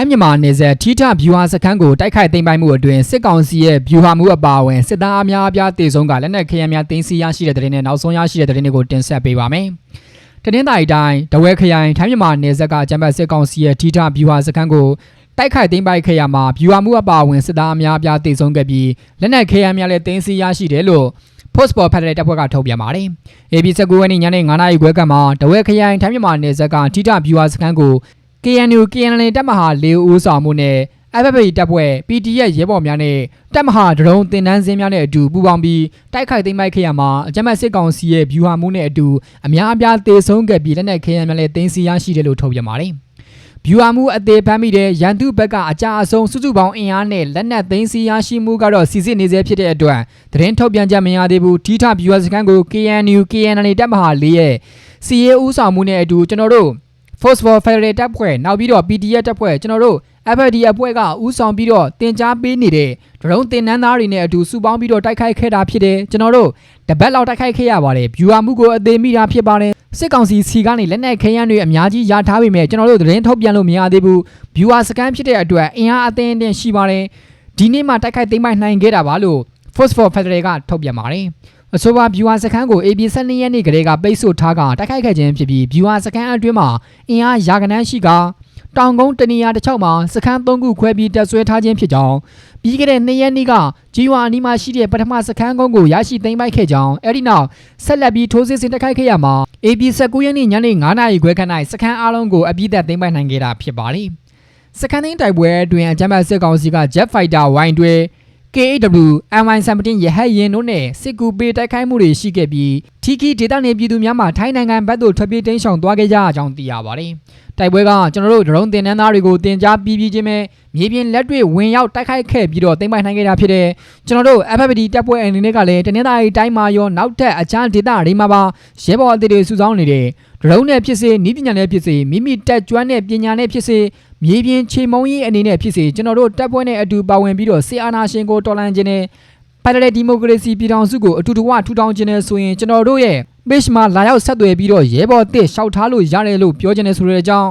ထိုင်းမြန်မာနယ်စပ်ထီထဗျူဟာစခန်းကိုတိုက်ခိုက်သိမ်းပိုက်မှုအတွင်းစစ်ကောင်စီရဲ့ဗျူဟာမှုအပါအဝင်စစ်သားအများအပြားတေဆုံးကလက်နက်ခဲယမ်းများတင်းစီရရှိတဲ့တဲ့တင်နဲ့နောက်ဆုံးရရှိတဲ့တဲ့တင်တွေကိုတင်ဆက်ပေးပါမယ်။တနင်္သာရီတိုင်းတဝဲခရိုင်ထိုင်းမြန်မာနယ်စပ်ကအကြမ်းဖက်စစ်ကောင်စီရဲ့ထီထဗျူဟာစခန်းကိုတိုက်ခိုက်သိမ်းပိုက်ခဲ့ရမှာဗျူဟာမှုအပါအဝင်စစ်သားအများအပြားတေဆုံးခဲ့ပြီးလက်နက်ခဲယမ်းများလည်းတင်းစီရရှိတယ်လို့ Post for Federal တပ်ဖွဲ့ကထုတ်ပြန်ပါတယ်။ AB 19 ရက်နေ့ညနေ9:00နာရီခွဲကမှတဝဲခရိုင်ထိုင်းမြန်မာနယ်စပ်ကထီထဗျူဟာစခန်းကို KNU KNL တပ်မဟာ၄ဦးဆောင်မှုနဲ့ FFP တပ်ဖွဲ့ PDF ရဲဘော်များနဲ့တပ်မဟာဒရုန်းတင်နန်းစင်းများနဲ့အတူပူးပေါင်းပြီးတိုက်ခိုက်သိမ်းပိုက်ခဲ့ရမှာအကြမ်းဖက်စစ်ကောင်စီရဲ့ဗျူဟာမှုနဲ့အတူအများအပြားတေဆုံးခဲ့ပြီးလက်နက်ခဲယမ်းများလည်းတင်းစီရရှိတယ်လို့ထုတ်ပြန်ပါတယ်။ဗျူဟာမှုအသေးဖမ်းမိတဲ့ရန်သူဘက်ကအကြအဆုံးစုစုပေါင်းအင်အားနဲ့လက်နက်သိမ်းစီရရှိမှုကတော့စီစစ်နေစေဖြစ်တဲ့အတွက်သတင်းထုတ်ပြန်ချက်မရသေးဘူးထိထဗျူဟာစခန်းကို KNU KNL တပ်မဟာ၄ရဲ့စီရေးဦးဆောင်မှုနဲ့အတူကျွန်တော်တို့ Force for Federal တပ်ဖွဲ့နောက်ပြီးတော့ PDF တပ်ဖွဲ့ကျွန်တော်တို့ FFD အဖွဲ့ကဦးဆောင်ပြီးတော့တင် जा ပေးနေတဲ့ဒရုန်းတင်နန်းသားတွေနဲ့အတူစုပေါင်းပြီးတော့တိုက်ခိုက်ခဲ့တာဖြစ်တယ်ကျွန်တော်တို့တပတ်လောက်တိုက်ခိုက်ခဲ့ရပါတယ်ဗျူဟာမှုကိုအသေးမိတာဖြစ်ပါတယ်စစ်ကောင်စီစီကနေလက်နက်ခဲယမ်းတွေအများကြီးရထားပေမဲ့ကျွန်တော်တို့သတင်းထုတ်ပြန်လို့မရသေးဘူးဗျူဟာစကန်ဖြစ်တဲ့အတွက်အင်အားအသင်းအတင်းရှိပါတယ်ဒီနေ့မှတိုက်ခိုက်သိမ်းပိုက်နိုင်ခဲ့တာပါလို့ Force for Federal ကထုတ်ပြန်ပါတယ် အဆိုပါဗျူဟာစခန်းကို AB 12ရက်နေ့ကလေးကပိတ်ဆို့ထားကတိုက်ခိုက်ခဲ့ခြင်းဖြစ်ပြီးဗျူဟာစခန်းအတွင်းမှာအင်အားရာကနန်းရှိကတောင်ကုန်းတနေရာတစ်ချောက်မှာစခန်း၃ခုခွဲပြီးတပ်ဆွဲထားခြင်းဖြစ်ကြောင်းပြီးခဲ့တဲ့၂ရက်နေ့ကဂျီဝါအနီးမှာရှိတဲ့ပထမစခန်းကုန်းကိုရရှိသိမ်းပိုက်ခဲ့ကြောင်းအဲဒီနောက်ဆက်လက်ပြီးထိုးစစ်ဆင်တိုက်ခိုက်ခဲ့ရမှာ AB 19ရက်နေ့ညနေ9:00နာရီခွဲခန့်၌စခန်းအားလုံးကိုအပြည့်အသတ်သိမ်းပိုက်နိုင်ခဲ့တာဖြစ်ပါတယ်စခန်းသိမ်းတိုက်ပွဲအတွင်းအကြမ်းဖက်စစ်ကောင်စီက Jet Fighter ဝိုင်းတွဲ KAW MI17 ရဟတ်ရင်တို့နဲ့စစ်ကူပေးတိုက်ခိုက်မှုတွေရှိခဲ့ပြီးထီကီဒေသနယ်ပြည်သူများမှထိုင်းနိုင်ငံဘက်သို့ထွက်ပြေးတိမ်းရှောင်သွားခဲ့ကြကြောင်းသိရပါတယ်။တိုက်ပွဲကကျွန်တော်တို့ဒရုန်းတင်နန်းသားတွေကိုတင် जा ပြီးပြီးချင်းပဲမြေပြင်လက်တွေ့ဝင်ရောက်တိုက်ခိုက်ခဲ့ပြီးတော့သိမ်းပိုက်နိုင်ခဲ့တာဖြစ်တဲ့ကျွန်တော်တို့ FFD တပ်ဖွဲ့အနေနဲ့ကလည်းတနင်္သာရီတိုင်းမှာရောနောက်ထပ်အခြားဒေသတွေမှာပါရဲဘော်အသစ်တွေစုဆောင်းနေတဲ့ဒရုန်းနဲ့ဖြစ်စေနီးပညာနဲ့ဖြစ်စေမိမိတက်ကျွမ်းတဲ့ပညာနဲ့ဖြစ်စေမြေပြင်ချိန်မုံရေးအနေနဲ့ဖြစ်စေကျွန်တော်တို့တပ်ဖွဲ့နဲ့အတူပါဝင်ပြီးတော့ဆီအာနာရှင်ကိုတော်လှန်ခြင်းနဲ့ ဖက်ဒရယ်ဒီမိုကရေစီပြည်ထောင်စုကိုအတူတဝထူထောင်ခြင်းနဲ့ဆိုရင်ကျွန်တော်တို့ရဲ့ page မှာလာရောက်ဆက်သွယ်ပြီးတော့ရဲဘော်တစ်ရှောက်ထားလို့ရတယ်လို့ပြောခြင်းနဲ့ဆိုတဲ့အကြောင်း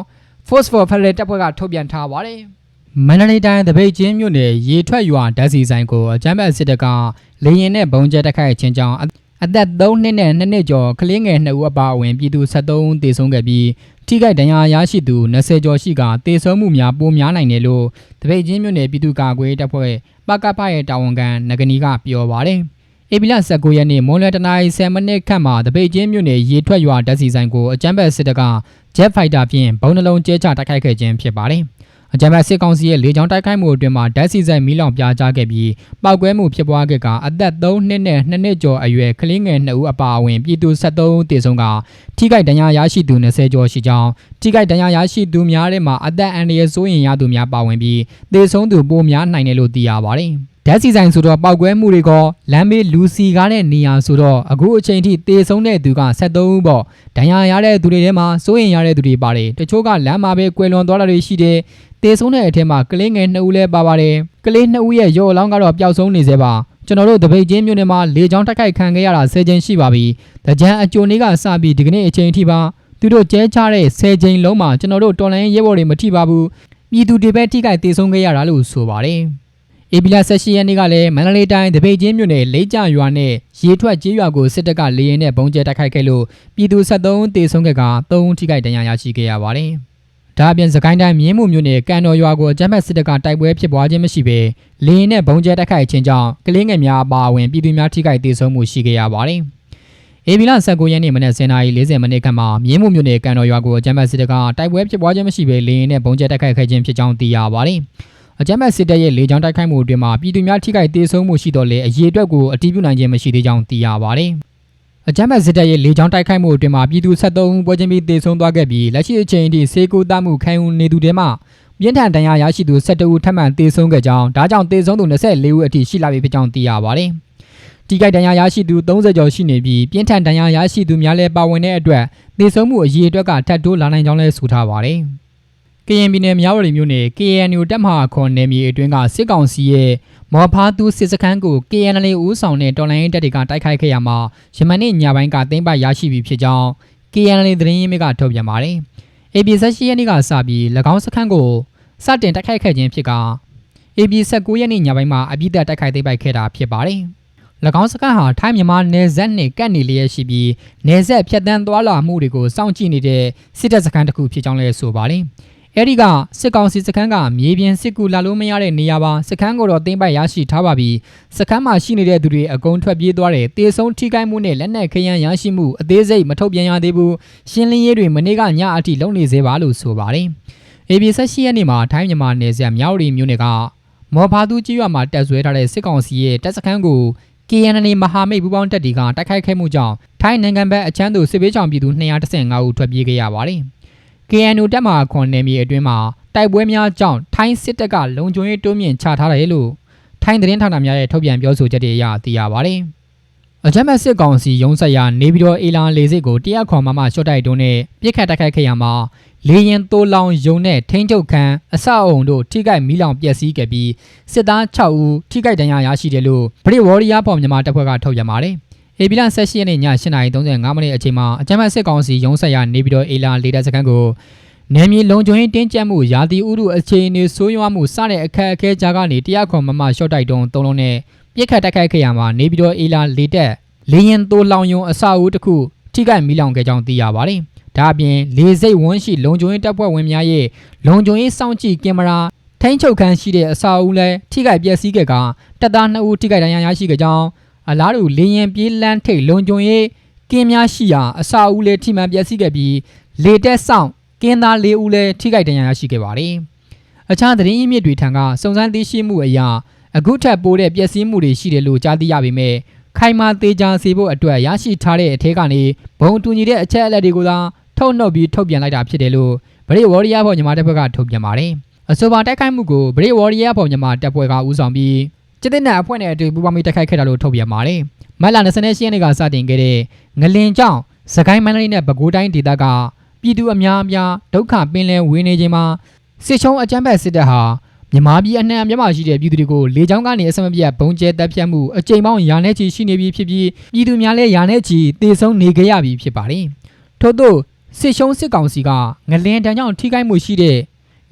Force for Federal တပ်ဖွဲ့ကထုတ်ပြန်ထားပါတယ်မန္တလေးတိုင်းတပိတ်ချင်းမြို့နယ်ရေထွက်ရွာဓာတ်စီဆိုင်ကိုအကြမ်းဖက်စစ်တပ်ကလေရင်နဲ့ဘုံကျဲတိုက်ခိုက်ခြင်းကြောင့် အသက်3နှစ်နဲ့2နှစ်ကျော်ကလေးငယ်2ဦးအပါအဝင်ပြည်သူ73ဦးသေဆုံးခဲ့ပြီးထိခိုက်ဒဏ်ရာရရှိသူ20ကျော်ရှိကသေဆုံးမှုများပိုများနိုင်တယ်လို့တပိတ်ချင်းမြို့နယ်ပြည်သူ့ကာကွယ်တပ်ဖွဲ့ပကပရဲ့တာဝန်ခံနဂနီကပြောပါတယ်။ဧပြီလ19ရက်နေ့မွန်လွယ်တနာရီ10မိနစ်ခန့်မှာတပိတ်ချင်းမြို့နယ်ရေထွက်ရွာဓာတ်စီဆိုင်ကိုအကြမ်းဖက်စစ်တပ်က Jet Fighter ဖြင့်ဘုံနှလုံးကျဲချတိုက်ခိုက်ခဲ့ခြင်းဖြစ်ပါတယ်။ အကြမ်းဖက်စစ်ကောင်စီရဲ့လေကြောင်းတိုက်ခိုက်မှုအတွင်းမှာဓာတ်ဆီဆိုင်မီးလောင်ပြားကျခဲ့ပြီးပောက်ကွဲမှုဖြစ်ပွားခဲ့ကအသက်3နှစ်နဲ့2နှစ်ကျော်အရွယ်ကလေးငယ်2ဦးအပါအဝင်ပြည်သူ73ဦးသေဆုံးကထိခိုက်ဒဏ်ရာရရှိသူ20ကျော်ရှိကြောင်းထိခိုက်ဒဏ်ရာရရှိသူများထဲမှာအသက်အန္တရာယ်စိုးရင်ရသူများပါဝင်ပြီးသေဆုံးသူပိုများနိုင်တယ်လို့သိရပါတယ်။ဓာတ်စီဆိုင်ဆိုတော့ပောက်ကွဲမှုတွေကလမ်းဘေးလူစီကားတဲ့နေရာဆိုတော့အခုအချိန်ထိသေဆုံးတဲ့သူက73ဦးပေါ့ဒဏ်ရာရတဲ့သူတွေထဲမှာစိုးရင်ရတဲ့သူတွေပါတယ်တချို့ကလမ်းမှာပဲကွယ်လွန်သွားတာတွေရှိတယ် တေဆုံးတဲ့အထက်မှာကလေးငယ်2ဦးလည်းပါပါတယ်ကလေး2ဦးရဲ့ရော့အလောင်းကတော့ပျောက်ဆုံးနေသေးပါကျွန်တော်တို့တပိတ်ချင်းမြို့နယ်မှာလေကြောင်းတိုက်ခိုက်ခံခဲ့ရတာ10ချိန်ရှိပါပြီ။တကြံအကြိုနေ့ကစပြီးဒီကနေ့အချိန်ထိပါသူတို့ကျဲချတဲ့10ချိန်လုံးမှာကျွန်တော်တို့တော်လိုင်းရဲဘော်တွေမထိပါဘူး။ပြည်သူတွေပဲထိခိုက်တေဆုံးခဲ့ရတာလို့ဆိုပါတယ်။ဧပြီလ18ရက်နေ့ကလည်းမန္တလေးတိုင်းတပိတ်ချင်းမြို့နယ်လိတ်ကြရွာနဲ့ရေထွက်ကျေးရွာကိုစစ်တပ်ကလေရင်နဲ့ဘုံကျဲတိုက်ခိုက်ခဲ့လို့ပြည်သူ73တေဆုံးခဲ့က3ဦးထိခိုက်ဒဏ်ရာရရှိခဲ့ရပါတယ်။ ဒါအပြင်စကိုင်းတိုင်းမြင်းမှုမြို့နယ်ကန်တော်ရွာကိုအကြမ်းဖက်စစ်တပ်ကတိုက်ပွဲဖြစ်ပွားခြင်းမရှိဘဲလေရင်နဲ့ဘုံကျဲတိုက်ခိုက်ခြင်းကြောင့်ကလေးငယ်များအပါအဝင်ပြည်သူများထိခိုက်ဒေဆုံးမှုရှိခဲ့ရပါတယ်။အေဗီလာ19ရက်နေ့မနက်10:40မိနစ်ခန့်မှာမြင်းမှုမြို့နယ်ကန်တော်ရွာကိုအကြမ်းဖက်စစ်တပ်ကတိုက်ပွဲဖြစ်ပွားခြင်းမရှိဘဲလေရင်နဲ့ဘုံကျဲတိုက်ခိုက်ခဲ့ခြင်းဖြစ်ကြောင်းသိရပါတယ်။အကြမ်းဖက်စစ်တပ်ရဲ့လေကြောင်းတိုက်ခိုက်မှုအတွင်းမှာပြည်သူများထိခိုက်ဒေဆုံးမှုရှိတော့လေအရေးအတွက်ကိုအတည်ပြုနိုင်ခြင်းမရှိသေးကြောင်းသိရပါတယ်။ အကြမ်းဖက်စစ်တပ်ရဲ့လေကြောင်းတိုက်ခိုက်မှုအတွင်းမှာပြည်သူ73ဦးပွဲချင်းပြီးတေဆုံးသွားခဲ့ပြီးလက်ရှိအချိန်ထိစေကူတမှုခံယူနေသူတွေမှပြင်းထန်ဒဏ်ရာရရှိသူ17ဦးထပ်မံတေဆုံးခဲ့ကြောင်းဒါကြောင့်တေဆုံးသူ24ဦးအထိရှိလာပြီဖြစ်ကြောင်းသိရပါတယ်။တိကိုက်ဒဏ်ရာရရှိသူ30ကျော်ရှိနေပြီးပြင်းထန်ဒဏ်ရာရရှိသူများလည်းပါဝင်တဲ့အတွက်တေဆုံးမှုအရေးအတွက်ကထပ်တိုးလာနိုင်ကြောင်းလည်းဆိုထားပါတယ်။ ကရင်ပြည်နယ်မြဝတီမြို့နယ် KNU တပ်မဟာခွန်နယ်မြေအတွင်းကစစ်ကောင်စီရဲ့မော်ဖားသူစစ်စခန်းကို KNL ဦးဆောင်တဲ့တော်လိုင်းတပ်တွေကတိုက်ခိုက်ခဲ့ရမှာယမန်နေ့ညပိုင်းကသိမ်းပိုက်ရရှိပြီဖြစ်ကြောင်း KNL သတင်းရင်းမြစ်ကထုတ်ပြန်ပါတယ်။ AB 16ရက်နေ့ကစပြီး၎င်းစခန်းကိုစတင်တိုက်ခိုက်ခဲ့ခြင်းဖြစ်က AB 19ရက်နေ့ညပိုင်းမှာအပြစ်သက်တိုက်ခိုက်သိမ်းပိုက်ခဲ့တာဖြစ်ပါတယ်။၎င်းစခန်းဟာထိုင်းမြန်မာနယ်စပ်နှင့်ကပ်နေလျက်ရှိပြီးနယ်စပ်ဖြတ်တန်းသွားလာမှုတွေကိုစောင့်ကြည့်နေတဲ့စစ်တပ်စခန်းတစ်ခုဖြစ်ကြောင်းလည်းဆိုပါတယ်။ အဲဒီကစစ်ကောင်စီစခန်းကမြေပြင်စစ်ကူလာလို့မရတဲ့နေရာပါစခန်းကိုတော့သိမ်းပိုက်ရရှိထားပါပြီ။စခန်းမှာရှိနေတဲ့သူတွေအကုန်ထွက်ပြေးသွားတယ်။တေဆုံးထိခိုက်မှုနဲ့လက်နက်ခရမ်းရရှိမှုအသေးစိတ်မထုတ်ပြန်ရသေးဘူး။ရှင်းလင်းရေးတွေမနေ့ကညအထိလုပ်နေသေးပါလို့ဆိုပါတယ်။ AB 18ရက်နေ့မှာထိုင်းမြန်မာနယ်စပ်မြောက်ရီမြို့နယ်ကမော်ဖာသူကြီးရွာမှာတက်ဆွဲထားတဲ့စစ်ကောင်စီရဲ့တပ်စခန်းကို KNN မဟာမိတ်ပူးပေါင်းတပ်တွေကတိုက်ခိုက်ခဲ့မှုကြောင့်ထိုင်းနိုင်ငံဘက်အချမ်းသို့စစ်ဘေးချောင်ပြည်သူ215ဦးထွက်ပြေးခဲ့ရပါတယ်။ KNU တပ်မဟာခွန်နယ်မြေအတွင်းမှာတိုက်ပွဲများကြောင့်ထိုင်းစစ်တပ်ကလုံခြုံရေးတိုးမြင့်ချထားတယ်လို့ထိုင်းသတင်းဌာနများရဲ့ထုတ်ပြန်ပြောဆိုချက်တွေအရသိရပါတယ်။အကြမ်းဖက်စစ်ကောင်စီရုံးဆက်ရာနေပြည်တော်အေလာလေစစ်ကိုတရက်ခွန်မမရှော့တိုက်တုံးနဲ့ပြစ်ခတ်တိုက်ခိုက်ခဲ့ရမှာလေရင်တိုးလောင်ယုံနဲ့ထိန်းချုပ်ခံအဆောက်အုံတို့ထိခိုက်မီးလောင်ပျက်စီးခဲ့ပြီးစစ်သား6ဦးထိခိုက်ဒဏ်ရာရရှိတယ်လို့ဗရစ်ဝေါ်ရီယာဖော်မြန်မာတပ်ဖွဲ့ကထုတ်ပြန်ပါတယ်။ အေပီလ18ရက်နေ့ည8:35မိနစ်အချိန်မှာအကြမ်းဖက်စစ်ကောင်စီရုံးဆက်ရာနေပြည်တော်အေလာလေတပ်စခန်းကိုနယ်မြေလုံခြုံရေးတင်းကျပ်မှုရာသီဥတုအခြေအနေဆိုးရွားမှုစတဲ့အခက်အခဲကြားကနေတရားခွန်မမရှော့တိုက်တုံးသုံးလုံးနဲ့ပြစ်ခတ်တိုက်ခိုက်ခဲ့ရမှာနေပြည်တော်အေလာလေတပ်လေရင်တိုးလောင်ယုံအဆောက်အဦတစ်ခုထိခိုက်မီးလောင်ခဲ့ကြောင်းသိရပါတယ်။ဒါအပြင်လေစိတ်ဝန်းရှိလုံခြုံရေးတပ်ဖွဲ့ဝင်များရဲ့လုံခြုံရေးစောင့်ကြည့်ကင်မရာထိန်းချုပ်ခန်းရှိတဲ့အဆောက်အဦလည်းထိခိုက်ပျက်စီးခဲ့ကတပ်သား2ဦးထိခိုက်ဒဏ်ရာရရှိခဲ့ကြောင်း အလားတူလေရင်ပြေးလန်းထိတ်လုံခြုံရေးကင်းများရှိရာအဆောက်အဦလည်းထိမှန်ပျက်စီးခဲ့ပြီးလေတက်ဆောင်ကင်းသား၄ဦးလည်းထိခိုက်ဒဏ်ရာရရှိခဲ့ပါတယ်။အခြားသတင်းရင်းမြစ်တွေထံကစုံစမ်းသိရှိမှုအရအခုထပ်ပိုးတဲ့ပျက်စီးမှုတွေရှိတယ်လို့ကြားသိရပေမဲ့ခိုင်မာသေးချာစေဖို့အတွက်ရရှိထားတဲ့အထက်ကနေဘုံတူညီတဲ့အချက်အလက်တွေကိုသာထုတ်နှုတ်ပြီးထုတ်ပြန်လိုက်တာဖြစ်တယ်လို့ဗရိတ်ဝေါ်ရီယာဖော်ညီမတပ်ဖွဲ့ကထုတ်ပြန်ပါတယ်။အဆိုပါတိုက်ခိုက်မှုကိုဗရိတ်ဝေါ်ရီယာဖော်ညီမတပ်ဖွဲ့ကဦးဆောင်ပြီး စစ်တပ်နဲ့အဖွဲ့နဲ့အတူပူးပေါင်းပြီးတိုက်ခိုက်ခဲ့တာလို့ထုတ်ပြန်ပါတယ်။မတ်လ28ရက်နေ့ကစတင်ခဲ့တဲ့ငလင်ကြောင့်စကိုင်းမန္တလေးနဲ့ပဲခူးတိုင်းဒေသကပြည်သူအများအပြားဒုက္ခပင်လယ်ဝေနေခြင်းမှာစစ်ချုံအကြမ်းဖက်စစ်တပ်ဟာမြန်မာပြည်အနှံ့အပြားမှာရှိတဲ့ပြည်သူတွေကိုလေကြောင်းကနေအစမပြတ်ဘုံကျဲတပ်ဖြတ်မှုအကြိမ်ပေါင်းရာနဲ့ချီရှိနေပြီဖြစ်ပြီးပြည်သူများလည်းရာနဲ့ချီတေဆုံးနေကြရပြီဖြစ်ပါတယ်။ထို့သောစစ်ရှုံးစစ်ကောင်စီကငလင်တန်းကြောင့်ထိခိုက်မှုရှိတဲ့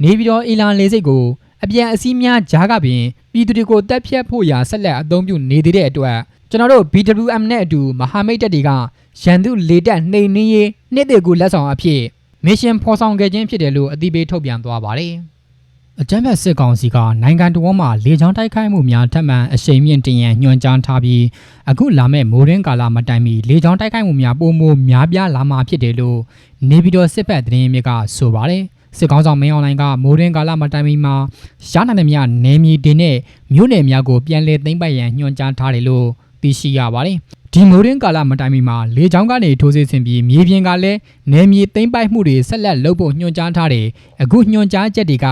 နေပြည်တော်အီလန်လေစိတ်ကို အပြန်အစည်းများကြားကပင်ပြည်သူတွေကိုတပ်ဖြတ်ဖို့ရာဆက်လက်အသုံးပြုနေသေးတဲ့အတွက်ကျွန်တော်တို့ BWM နဲ့အတူမဟာမိတ်တပ်တွေကရန်သူလေတပ်နှိမ်နင်းရေးနှစ်တွေကိုလက်ဆောင်အဖြစ်မစ်ရှင်ဖော်ဆောင်ခဲ့ခြင်းဖြစ်တယ်လို့အသိပေးထုတ်ပြန်သွားပါတယ်။အကြမ်းဖက်စစ်ကောင်စီကနိုင်ငံတော်မှာလေကြောင်းတိုက်ခိုက်မှုများထပ်မံအရှိန်မြင့်တင်ရန်ညွှန်ကြားထားပြီးအခုလာမဲ့မိုးရင်းကာလမတိုင်မီလေကြောင်းတိုက်ခိုက်မှုများပုံမိုများပြားလာမှာဖြစ်တယ်လို့နေပြည်တော်စစ်ဖက်သတင်းမြစ်ကဆိုပါတယ်။ စစ်ကောင်ဆောင်မင်းအွန်လိုင်းကမိုးရင်းကာလမတိုင်မီမှာရနိုင်တဲ့မြနယ်မြေတင်နဲ့မြို့နယ်များကိုပြန်လည်သိမ်းပိုက်ရန်ညွှန်ကြားထားတယ်လို့သိရှိရပါတယ်။ဒီမိုးရင်းကာလမတိုင်မီမှာလေကြောင်းကနေထိုးစစ်ဆင်ပြီးမြေပြင်ကလည်းနယ်မြေသိမ်းပိုက်မှုတွေဆက်လက်လုပ်ဖို့ညွှန်ကြားထားတယ်။အခုညွှန်ကြားချက်တွေက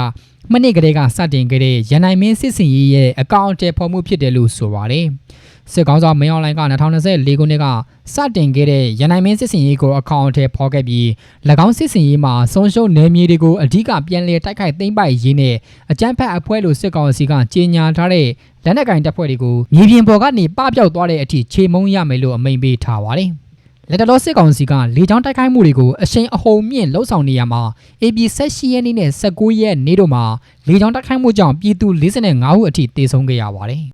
မနေ့ကတည်းကစတင်ခဲ့တဲ့ရန်နိုင်မင်းစစ်စင်ရေးရဲ့အကောင့်အထည်ဖော်မှုဖြစ်တယ်လို့ဆိုပါတယ်။စစ်ကောင်ဆောင်မင်းအွန်လိုင်းက2024ခုနှစ်ကစတင်ခဲ့တဲ့ရန်နိုင်မင်းစစ်စင်ရေးကိုအကောင့်အထည်ဖော်ခဲ့ပြီး၎င်းစစ်စင်ရေးမှာဆုံးရှုံးနယ်မြေတွေကိုအဓိကပြန်လည်တိုက်ခိုက်သိမ်းပိုက်ရေးနဲ့အကြမ်းဖက်အဖွဲ့လို့စစ်ကောင်စီကကြေညာထားတဲ့လက်နက်ကင်တပ်ဖွဲ့တွေကိုမြေပြင်ပေါ်ကနေပပျောက်သွားတဲ့အထိခြေမုံရမယ်လို့အမိန့်ပေးထားပါတယ်။ လက်တလောစစ်ကောင်စီကလေကြောင်းတိုက်ခိုက်မှုတွေကိုအရှိန်အဟုန်မြင့်လှုံ့ဆော်နေရမှာ AB 16ရက်နေ့နဲ့19ရက်နေ့တို့မှာလေကြောင်းတိုက်ခိုက်မှုကြောင့်ပြည်သူ45ဦးအထိတေဆုံးခဲ့ရပါတယ်